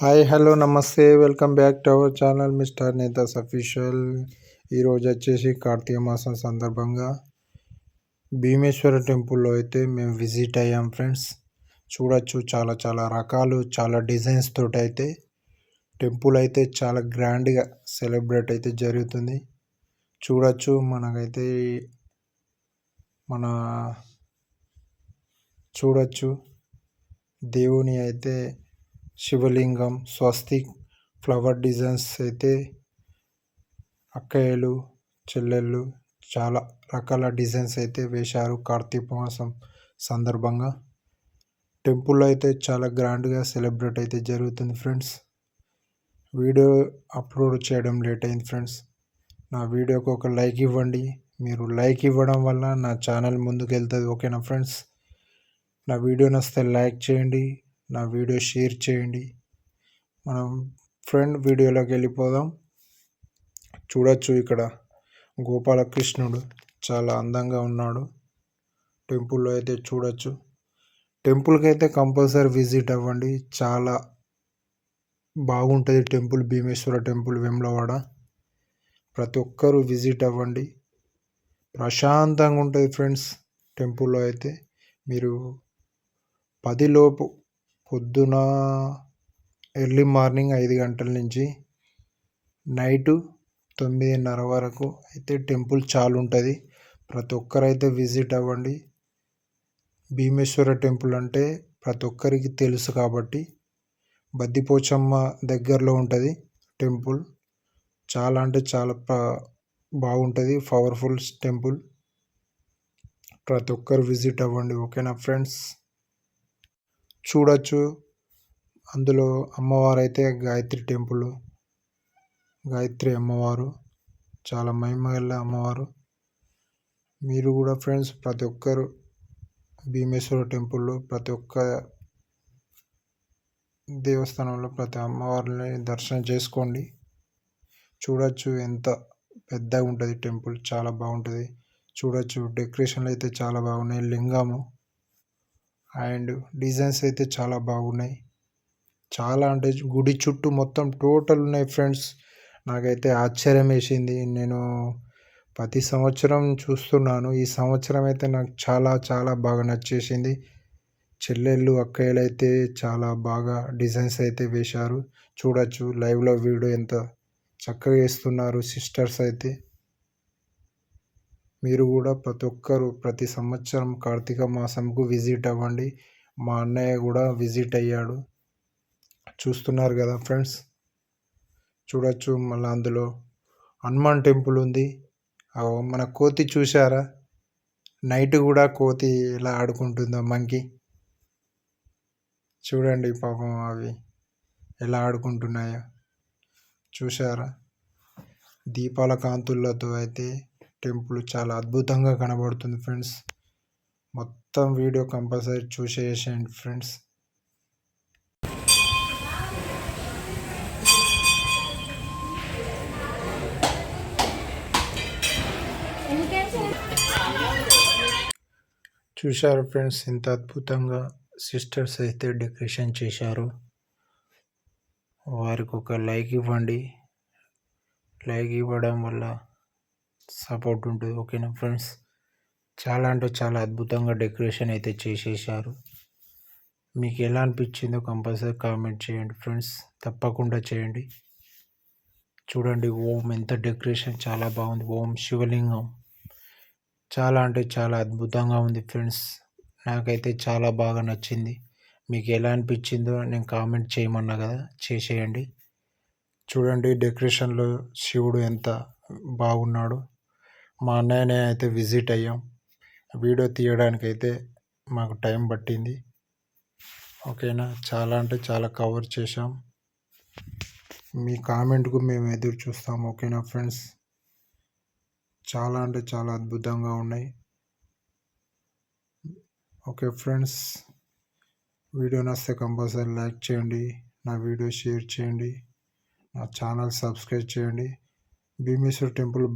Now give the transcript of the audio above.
Hi hello నమస్తే. Welcome back to our channel mister Netas official. ఈరోజు వచ్చేసి కార్తీక మాసం సందర్భంగా భీమేశ్వర టెంపుల్లో అయితే మేము విజిట్ అయ్యాం ఫ్రెండ్స్. చూడొచ్చు చాలా చాలా రకాలు చాలా డిజైన్స్ తోటి అయితే టెంపుల్ అయితే చాలా గ్రాండ్గా సెలబ్రేట్ అయితే జరుగుతుంది. చూడొచ్చు మనకైతే మన చూడొచ్చు. దేవుని అయితే శివలింగం స్వస్తిక్ ఫ్లవర్ డిజైన్స్ అయితే అక్కయ్యలు చెల్లెళ్ళు చాలా రకాల డిజైన్స్ అయితే వేశారు కార్తీక మాసం సందర్భంగా. టెంపుల్ అయితే చాలా గ్రాండ్గా సెలబ్రేట్ అయితే జరుగుతుంది ఫ్రెండ్స్. వీడియో అప్లోడ్ చేయడం లేట్ అయింది ఫ్రెండ్స్. నా వీడియోకి ఒక లైక్ ఇవ్వండి. మీరు లైక్ ఇవ్వడం వల్ల నా ఛానల్ ముందుకు వెళ్తుంది ఓకేనా ఫ్రెండ్స్? నా వీడియో నచ్చితే లైక్ చేయండి. నా వీడియో షేర్ చేయండి. మనం ఫ్రెండ్ వీడియోలోకి వెళ్ళిపోదాం. చూడొచ్చు ఇక్కడ గోపాలకృష్ణుడు చాలా అందంగా ఉన్నాడు. టెంపుల్లో అయితే చూడొచ్చు. టెంపుల్కి అయితే కంపల్సరీ విజిట్ అవ్వండి. చాలా బాగుంటుంది టెంపుల్. భీమేశ్వర టెంపుల్ వెమ్లవాడ. ప్రతి ఒక్కరూ విజిట్ అవ్వండి. ప్రశాంతంగా ఉంటుంది ఫ్రెండ్స్ టెంపుల్లో అయితే. మీరు పదిలోపు పొద్దున ఎర్లీ మార్నింగ్ ఐదు గంటల నుంచి నైటు తొమ్మిదిన్నర వరకు అయితే టెంపుల్ చాలు ఉంటుంది. ప్రతి ఒక్కరైతే విజిట్ అవ్వండి. భీమేశ్వర టెంపుల్ అంటే ప్రతి ఒక్కరికి తెలుసు కాబట్టి బద్దిపోచమ్మ దగ్గరలో ఉంటుంది టెంపుల్. చాలా అంటే చాలా బాగుంటుంది పవర్ఫుల్ టెంపుల్. ప్రతి ఒక్కరు విజిట్ అవ్వండి. ఓకేనా ఫ్రెండ్స్? చూడొచ్చు. అందులో అమ్మవారు అయితే గాయత్రి టెంపుల్ గాయత్రి అమ్మవారు చాలా మహిమగల అమ్మవారు. మీరు కూడా ఫ్రెండ్స్ ప్రతి ఒక్కరు భీమేశ్వర టెంపుల్లో ప్రతి ఒక్క దేవస్థానంలో ప్రతి అమ్మవారిని దర్శనం చేసుకోండి. చూడొచ్చు ఎంత పెద్దగా ఉంటుంది టెంపుల్ చాలా బాగుంటుంది. చూడొచ్చు డెకరేషన్లు అయితే చాలా బాగున్నాయి. లింగము అండ్ డిజైన్స్ అయితే చాలా బాగున్నాయి. చాలా అంటే గుడి చుట్టూ మొత్తం టోటల్ ఉన్నాయి ఫ్రెండ్స్. నాకైతే ఆశ్చర్యం వేసింది. నేను ప్రతి సంవత్సరం చూస్తున్నాను. ఈ సంవత్సరం అయితే నాకు చాలా చాలా బాగా నచ్చేసింది. చెల్లెళ్ళు అక్కయ్యలు అయితే చాలా బాగా డిజైన్స్ అయితే వేశారు. చూడొచ్చు. లైవ్లో వీడియో ఎంత చక్కగా వేస్తున్నారు సిస్టర్స్ అయితే. మీరు కూడా ప్రతి ఒక్కరు ప్రతి సంవత్సరం కార్తీక మాసంకు విజిట్ అవ్వండి. మా అన్నయ్య కూడా విజిట్ అయ్యాడు. చూస్తున్నారు కదా ఫ్రెండ్స్? చూడొచ్చు మళ్ళీ అందులో. హనుమాన్ టెంపుల్ ఉంది. మన కోతి చూసారా నైట్ కూడా కోతి ఎలా ఆడుకుంటుందో మంకి? చూడండి పాపం అవి ఎలా ఆడుకుంటున్నాయో. చూసారా దీపాల కాంతులతో అయితే టెంపుల్ చాలా అద్భుతంగా కనబడుతుంది ఫ్రెండ్స్. మొత్తం వీడియో కంపల్సరీ చూసేసేయండి ఫ్రెండ్స్. చూశారు ఫ్రెండ్స్ ఇంత అద్భుతంగా సిస్టర్స్ అయితే డెకరేషన్ చేశారు. వారికి ఒక లైక్ ఇవ్వండి. లైక్ ఇవ్వడం వల్ల సపోర్ట్ ఉంటుంది. ఓకేనా ఫ్రెండ్స్? చాలా అంటే చాలా అద్భుతంగా డెకరేషన్ అయితే చేసేసారు మీకు ఎలా అనిపించిందో కంపల్సరీ కామెంట్ చేయండి ఫ్రెండ్స్. తప్పకుండా చేయండి. చూడండి ఓం ఎంత డెకరేషన్ చాలా బాగుంది. ఓం శివలింగం చాలా అంటే చాలా అద్భుతంగా ఉంది ఫ్రెండ్స్. నాకైతే చాలా బాగా నచ్చింది. మీకు ఎలా అనిపించిందో నేను కామెంట్ చేయమన్నా కదా? చేసేయండి. చూడండి డెకరేషన్లో శివుడు ఎంత బాగున్నాడు. మా అన్నయ్యనే అయితే విజిట్ అయ్యాం. వీడియో తీయడానికి అయితే మాకు టైం పట్టింది. ఓకేనా? చాలా అంటే చాలా కవర్ చేశాం. మీ కామెంట్కు మేము ఎదురు చూస్తాం. ఓకేనా ఫ్రెండ్స్? చాలా అంటే చాలా అద్భుతంగా ఉన్నాయి. Okay friends? వీడియో నస్తే కంపల్సరీ లైక్ చేయండి. నా వీడియో షేర్ చేయండి. నా ఛానల్ సబ్స్క్రైబ్ చేయండి. భీమేశ్వర్ టెంపుల్